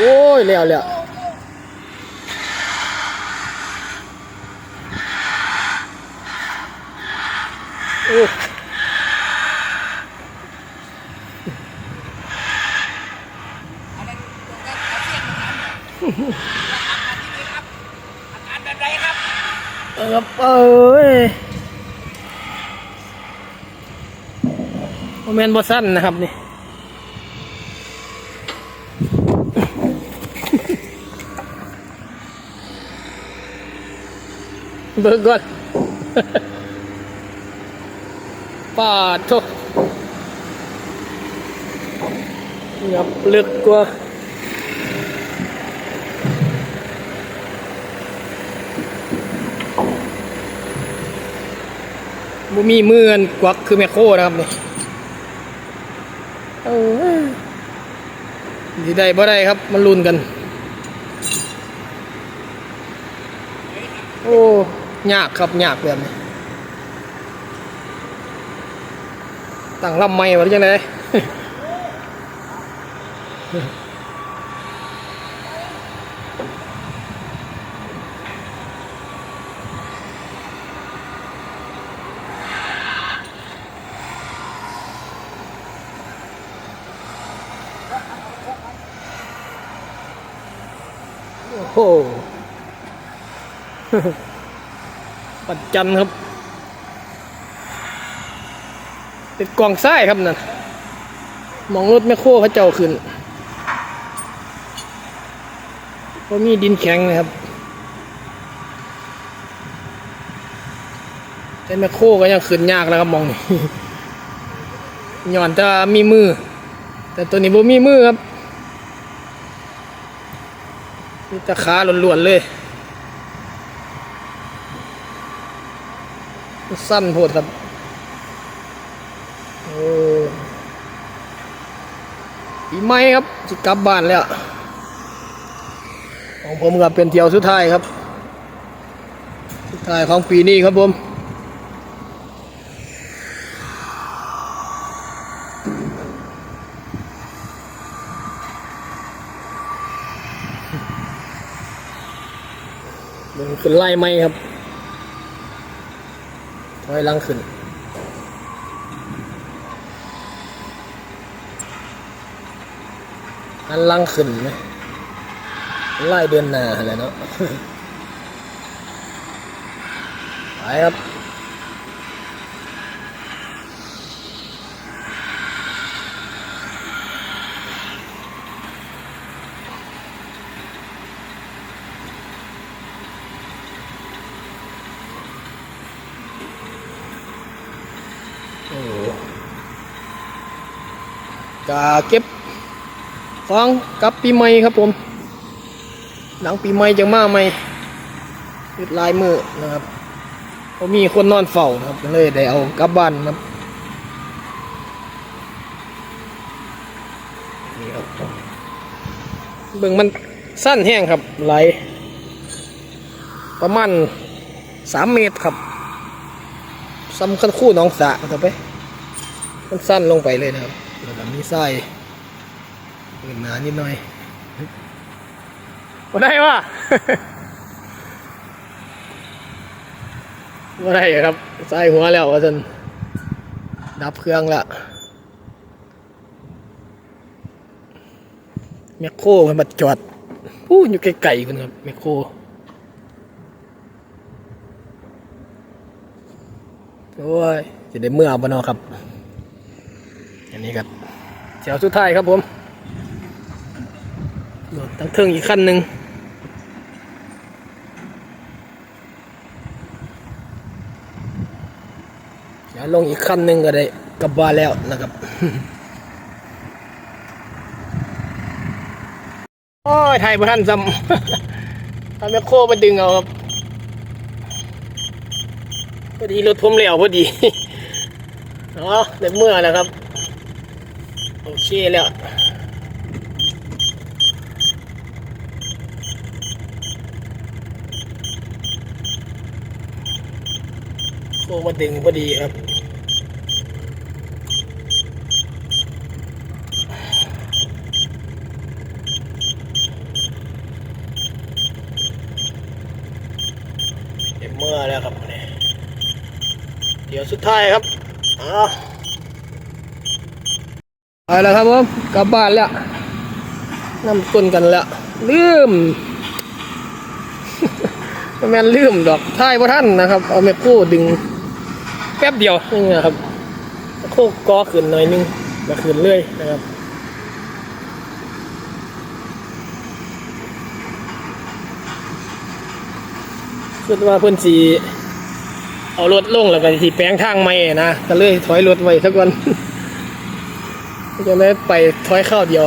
อ้ยแล้วแล้วโอ้อันนั้นตัวเลี้ยนมาทำเนี่ยอาการแบบไรครับเออเอ้ยโมเมนต์บอสั้นนะครับนี่ เบิกก่อนปาดโทงับลึกกว่าบ่มีเมืออันกวักคือแมคโครนะครับนี่เออสิได้บ่ได้ครับ มันลุ้นกัน โอ้ ยากครับยากแบบนี้ตั้งลำไม่ว่าจังไดโอ้โห ปัดจันครับ เป็นกล่องทรายครับนั่นมองรถแมคโครเขาเจ้าขึ้นเพราะมีดินแข็งนะครับแต่แมคโครก็ยังขึ้นยากแล้วครับมองนี่หย่อนจะมีมือ แต่ตัวนี้บ่มีมือครับนี่ตะขาล้วนๆเลย สั้นโพดครับโอ้ปีใหม่ครับจะกลับบ้านแล้ว ของผมกับเป็นเที่ยวสุดท้ายครับ สุดท้ายของปีนี้ครับผมมันขึ้นไล่ไหมครับ ถอยหลังขึ้นอันลังขึ้นไหมไล่เดือนหน้าเลยเนาะไปครับ กาเก็บฟังกับปีใหม่ครับผม หลังปีใหม่จังมาใหม่ยึดลายมือนะครับเพราะมีคนนอนเฝ้านะครับเลยได้เอากลับบ้านครับนี่ครับเบิ่งมันสั้นแห้งครับไหลประมาณสามเมตรครับซ้ำขั้นคู่น้องสระต่อไปมันสั้นลงไปเลยนะครับ แล้วก็มีไส้เปิดหนานิดหน่อยว่าได้วะว่าได้ครับไส้หัวแล้วว่าจนดับเครื่องละแมคโครมันมาจอดพูดอยู่ไกลๆกันครับแมคโครโอ้ยจะได้เมื่อบ่เนอครับ อันนี้ครับแถวสุดท้ายครับผมโดดตั้งเทิงอีกขั้นหนึ่งเดี๋ยวลงอีกขั้นหนึ่งก็ได้กลับบ้านแล้วนะครับ โอ้ยไทยบ่ทันซ้ำทำแมคโครมาดึงเอาครับพอดีรถผมเหลวพอดี อ๋อเดี๋ยวเมื่อแล้วครับ โอเคแล้วโค้งมาดึงพอดีครับเมื่อแล้วครับ เดี๋ยวสุดท้ายครับอ๋อ ไปแล้วครับผมกลับบ้านแล้วน้ำก้นกันแล้วลืมแม่นลืมดอกท้ายพระท่านนะครับ เอาแม่โค้ดึง แป๊บเดียวนี่นะครับโค้กอขึ้นหน่อยนึงแล้วขึ้นเรื่อยนะครับคิดว่าเพื่อนสีเอารถลงแล้วก็สีแปลงทางใหม่นะก็เลยถอยรถไว้สักวัน จะเลยไปถอยข้าวเดียว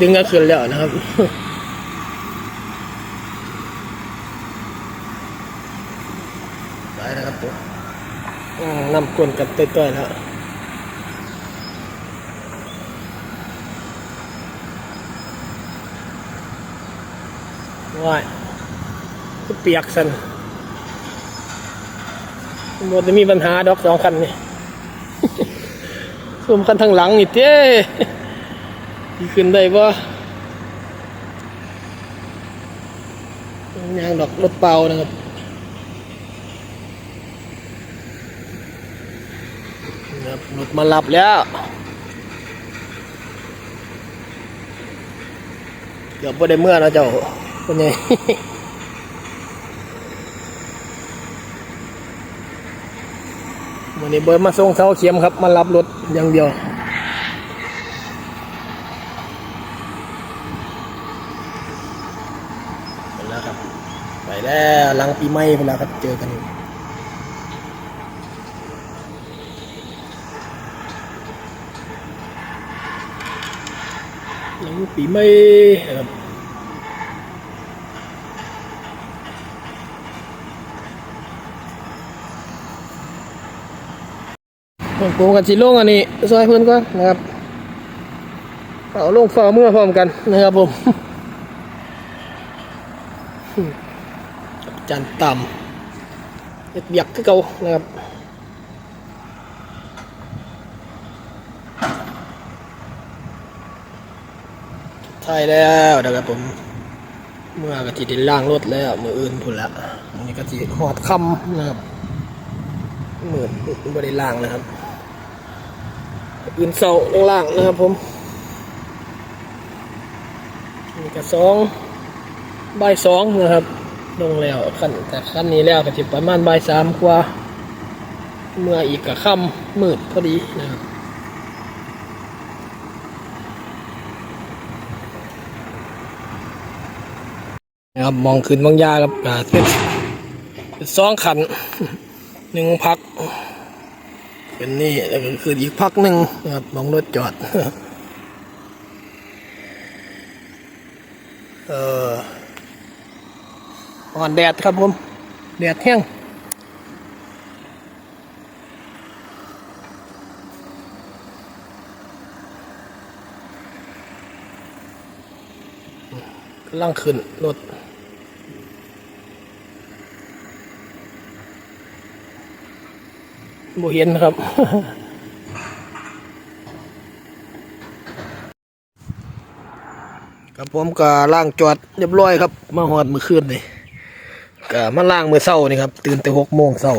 ดึงก็ขึ้นแล้วนะครับไปนะครับตัวอืมนำกวนกันเต้อยๆแล้วว้ายก็เปียกสันหมดจะมีปัญหาดอกสองคันนี่ รวมคันทางหลังนี่เต้ดีขึ้นได้ปะยางดอกรถเปล่านะครับนะครับรถมารับแล้วเกือบไ่ได้เมื่อนะเจ้าเป็นไง วันนี้เบิร์มาส่งเสาเข็มครับ มารับรถอย่างเดียวไปแล้วครับ ไปแล้วหลังปีใหม่ไปแล้วครับ เจอกันหลังปีใหม่ครับ ผมโกงกันสิลงอันนี้ซอยเพื่อนก่อนนะครับเอาลงฝ่าเมื่อพร้อมกันนะครับผมจันต่ำเบียดเบียกคือเก่านะครับใช่แล้วนะครับผม เมื่อกะทิได้ล่างรถแล้วมืออื่นพุ่นละมีกะทิหอดคำนะครับหมือไม่ได้ล่างนะครับ อื่นเสาล่างๆนะครับผมนี่ก็สองใบายสองนะครับ ลงแล้วขั้นแต่ขั้นนี้แล้วก็จะประมาณใบายสามกว่า เมื่ออีกกับค่ำมืดพอดีนะครับนะครับมองขึ้นบางยาครับเป็นเป็นสองขันหนึ่งพัก เป็นนี่แล้วก็คืออีกพักหนึ่งนะครับมองรถจอด เอออ่อนแดดครับผม แดดแห้งกำลังขึ้นรถ บ่เห็นครับ ครับผมก็ล่างจอดเรียบร้อยครับ มาหอดมือคืนนี่ก็มาล่างมือเศร้านี่ครับ ตื่นแต่หกโมงเศร้า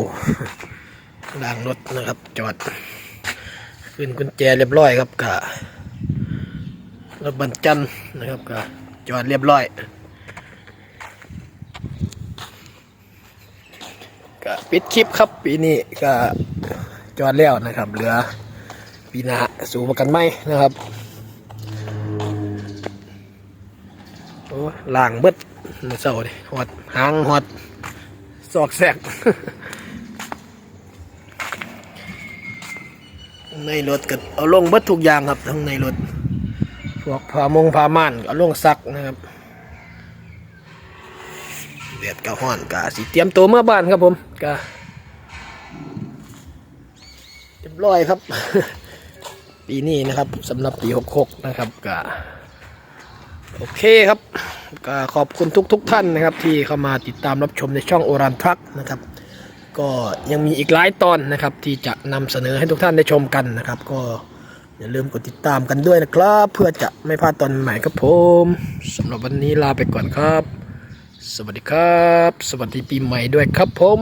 ล่างรถนะครับ จอด ขึ้นกุญแจเรียบร้อยครับก็รถบรรจันนะครับก็จอดเรียบร้อย ปิดคลิปครับปีนี้ก็จอดแล้วนะครับเหลือปีหน้าสู่ประกันไหมนะครับโอ้ล่างเบิดมือเศร้าดิหอดหางหอดซอกแสกในรถก็เอาลงเบิดทุกอย่างครับทั้งในรถพวกผ้ามงผ้าม่านเอาลงซักนะครับ เด็ดกะห้อนกะสิเตรียมตัวเมื่อบ้านครับผมกะเรียบร้อยครับ ปีนี้นะครับสำหรับปีหกหกนะครับกะโอเคครับก็ขอบคุณทุกๆทท่านนะครับ ที่เข้ามาติดตามรับชมในช่องโอรันทรัคนะครับ ก็ยังมีอีกหลายตอนนะครับ ที่จะนำเสนอให้ทุกท่านได้ชมกันนะครับ ก็อย่าลืมกดติดตามกันด้วยนะครับ เพื่อจะไม่พลาดตอนใหม่ครับผมสำหรับวันนี้ลาไปก่อนครับ สวัสดีครับ สวัสดีปีใหม่ด้วยครับผม